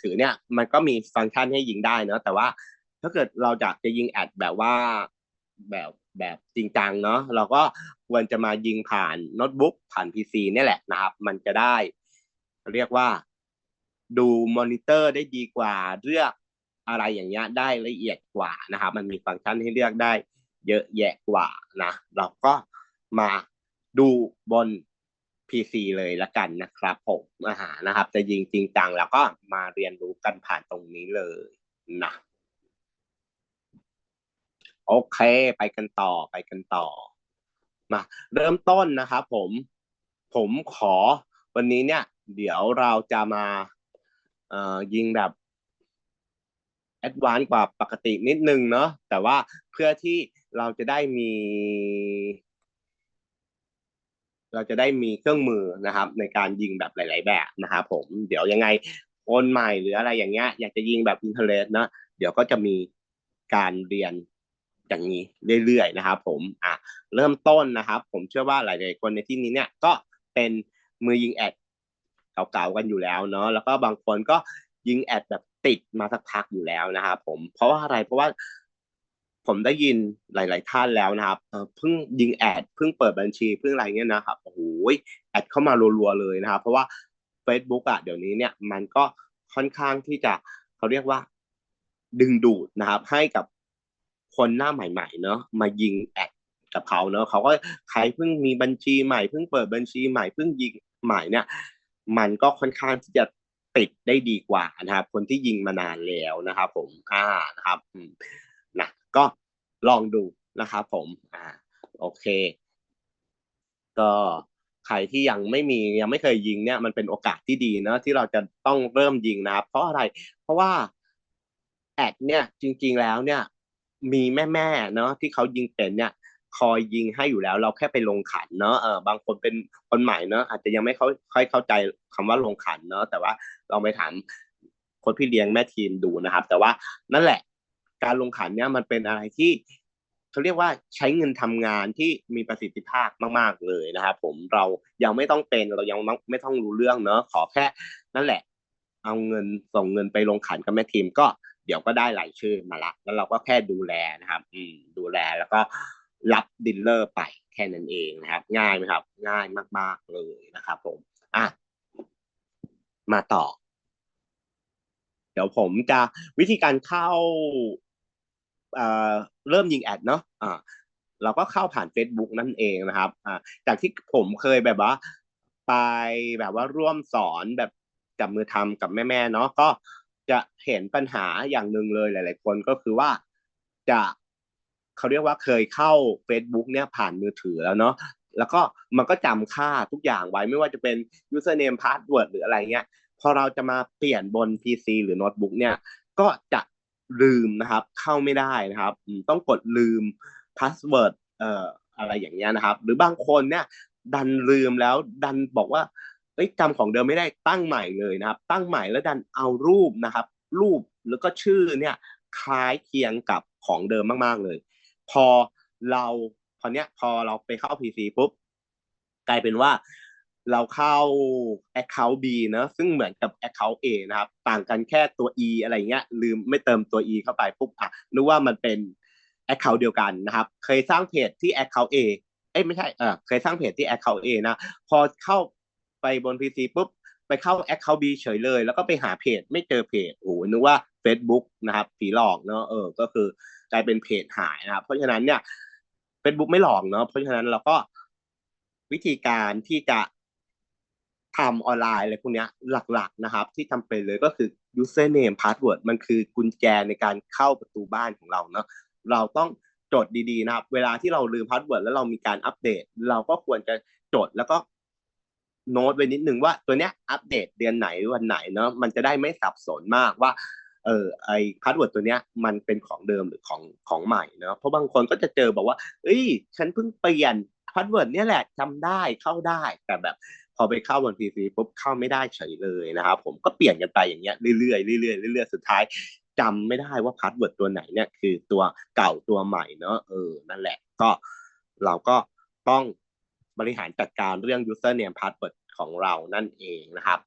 ถือเนี่ยมันก็มีฟังก์ชันให้ยิงได้เนอะแต่ว่าถ้าเกิดเราจะจะยิงแอดแบบว่าแบบแบบจริงจังเนาะเราก็ควรจะมายิงผ่านโน้ตบุ๊กผ่าน PC เนี่ยแหละนะครับ มันจะได้ เรียกว่าดูมอนิเตอร์ได้ดีกว่าเลือกอะไรอย่างเงี้ยได้ละเอียดกว่านะครับ มันมีฟังก์ชันให้เลือกได้เยอะแยะกว่านะ เราก็มาดูบน PC เลยละกันนะครับผมอาหานะครับ จะยิงจริงจังแล้วก็มาเรียนรู้กันผ่านตรงนี้เลยนะโอเค ไปกันต่อไปกันต่อมาเริ่มต้นนะครับผมผมขอวันนี้เนี่ย เดี๋ยวเราจะมาเอ่อยิงแบบแอดวานซ์กว่าปกตินิดนึงเนาะแต่ว่าเพื่อที่เราจะได้มี เราจะได้มีเครื่องมือนะครับ ในการยิงแบบหลาย ๆ แบบนะครับผมเดี๋ยวยังไงคนใหม่หรืออะไรอย่างเงี้ยอยากจะยิงแบบอินเทอร์เน็ตนะเดี๋ยวก็จะมีการเรียนอย่างนี้เรื่อยๆนะครับ ผมอะเริ่มต้นนะครับ ผมเชื่อว่าหลายๆคนในที่นี้เนี่ยก็เป็นมือยิงแอดเก่าๆกันอยู่แล้วเนาะแล้วก็บางคนก็ยิงแอดแบบติดมาสักพักอยู่แล้วนะครับผมเพราะว่าอะไรเพราะว่า ผมได้ยินหลาย ๆ ท่านแล้วนะครับเพิ่งยิงแอดเพิ่งเปิดบัญชีเพิ่งอะไรเงี้ยนะครับโอ้โหแอดเข้ามารัวๆเลยนะครับ เพราะว่า Facebook อะเดี๋ยวนี้เนี่ยมันก็ค่อนข้างที่จะเขาเรียกว่าดึงดูดนะครับ ให้กับคนหน้าใหม่ ๆ เนาะมายิงแอดกับเขาเนาะเขาก็ใครเพิ่งมีบัญชีใหม่เพิ่งเปิดบัญชีใหม่เพิ่งยิงใหม่เนี่ย มันก็ค่อนข้างที่จะติดได้ดีกว่านะครับ คนที่ยิงมานานแล้วนะครับ ผมอ่านะครับ ก็ลองดูนะครับผมอ่าโอเค ก็ใครที่ยังไม่มียังไม่เคยยิงเนี่ยมันเป็นโอกาสที่ดีเนาะที่เราจะต้องเริ่มยิงนะครับ เพราะอะไร เพราะว่าแอดเนี่ยจริง ๆแล้วเนี่ย มีแม่ๆเนาะที่เขายิงเป็นเนี่ยคอยยิงให้อยู่แล้วเราแค่ไปลงขันเนาะเออบางคนเป็นคนใหม่เนาะอาจจะยังไม่เข้าค่อยเข้าใจคำว่าลงขันเนาะแต่ว่าลองไปถามคนพี่เลี้ยงแม่ทีมดูนะครับ แต่ว่านั่นแหละ การลงขันเนี่ยมันเป็นอะไรที่เขาเรียกว่าใช้เงินทำงานที่มีประสิทธิภาพมาก ๆ เลยนะครับผมเรายังไม่ต้องเป็นเรายังไม่ต้องรู้เรื่องเนาะขอแค่นั่นแหละ เอาเงินส่งเงินไปลงขันกับแม่ทีมก็เดี๋ยวก็ได้รายชื่อมาละ แล้วเราก็แค่ดูแลนะครับ อืมดูแลแล้วก็รับดิลเลอร์ไปแค่นั้นเองนะครับ ง่ายไหมครับ ง่ายมาก ๆ เลยนะครับ ผมอะมาต่อ เดี๋ยวผมจะวิธีการเข้า เอ่อเริ่มยิงแอดเนาะอ่าเราก็เข้าผ่าน Facebook นั่นเองนะครับอ่าจากที่ผมเคยแบบว่า ไปแบบว่าร่วมสอนแบบจับมือทำกับแม่ๆเนาะก็จะเห็นปัญหาอย่างหนึ่งเลยหลาย ๆ คนก็คือว่าจะเขาเรียกว่าเคยเข้า Facebook เนี่ยผ่านมือถือแล้วเนาะแล้วก็มันก็จำค่าทุกอย่างไว้ไม่ว่าจะเป็น username password หรืออะไรเงี้ยพอเราจะมาเปลี่ยนบน PC หรือโน้ตบุ๊กเนี่ย ก็จะ ลืมนะครับ เข้าไม่ได้นะครับ ต้องกดลืมพาสเวิร์ดเอ่ออะไรอย่างเงี้ยนะครับ หรือบางคนเนี่ย ดันลืมแล้วดันบอกว่าเอ้ยจำของเดิมไม่ได้ตั้งใหม่เลยนะครับ ตั้งใหม่แล้วดันเอารูปนะครับ รูปแล้วก็ชื่อเนี่ยคล้ายเคียงกับของเดิมมากๆเลย พอเราพอเนี้ยพอเราไปเข้า PC ปุ๊บกลายเป็นว่า เราเข้า Account B เนะซึ่งเหมือนกับ Account A นะครับ ต่างกันแค่ตัว E อะไรเงี้ยลืมไม่เติมตัว E เข้าไปปุ๊บอะนึกว่ามันเป็น Account เดียวกันนะครับ เคยสร้างเพจที่ Account A เอ้ยไม่ใช่เออเคยสร้างเพจที่ Account A นะ พอเข้าไปบน PC ปุ๊บไปเข้า Account B เฉยเลย แล้วก็ไปหาเพจไม่เจอเพจโอ้นึกว่า Facebook นะครับผีหลอกเนอะเออก็คือกลายเป็นเพจหายนะครับเพราะฉะนั้นเนี่ย Facebook ไม่หลอกเนาะเพราะฉะนั้นเราก็วิธีการที่จะ ทำออนไลน์อะไรพวกนี้หลักๆนะครับ ที่จำเป็นเลยก็คือ username password มันคือกุญแจในการเข้าประตูบ้านของเราเนาะเราต้องจดดีๆนะครับ เวลาที่เราลืมพาสเวิร์ดแล้วเรามีการอัปเดต เราก็ควรจะจดแล้วก็โน้ตไว้นิดนึงว่าตัวเนี้ยอัปเดตเดือนไหนวันไหนเนาะมันจะได้ไม่สับสนมากว่าเออไอพาสเวิร์ดตัวเนี้ยมันเป็นของเดิมหรือของของใหม่เนาะเพราะบางคนก็จะเจอบอกว่า เอ้ย ฉันเพิ่งเปลี่ยนพาสเวิร์ดเนี่ยแหละจำได้เข้าได้แต่แบบ พอไปเข้าบนทีซีปุ๊บเข้าไม่ได้เฉยเลยนะครับผมก็เปลี่ยนกันไปอย่างเงี้ยเรื่อยๆเรื่อยๆเรื่อยๆสุดท้ายจำไม่ได้ว่าพาสเวิร์ดตัวไหนเนี่ยคือตัวเก่าตัวใหม่เนาะเออนั่นแหละ ก็เราก็ต้องบริหารจัดการเรื่อง username password ของเรานั่นเองนะครับ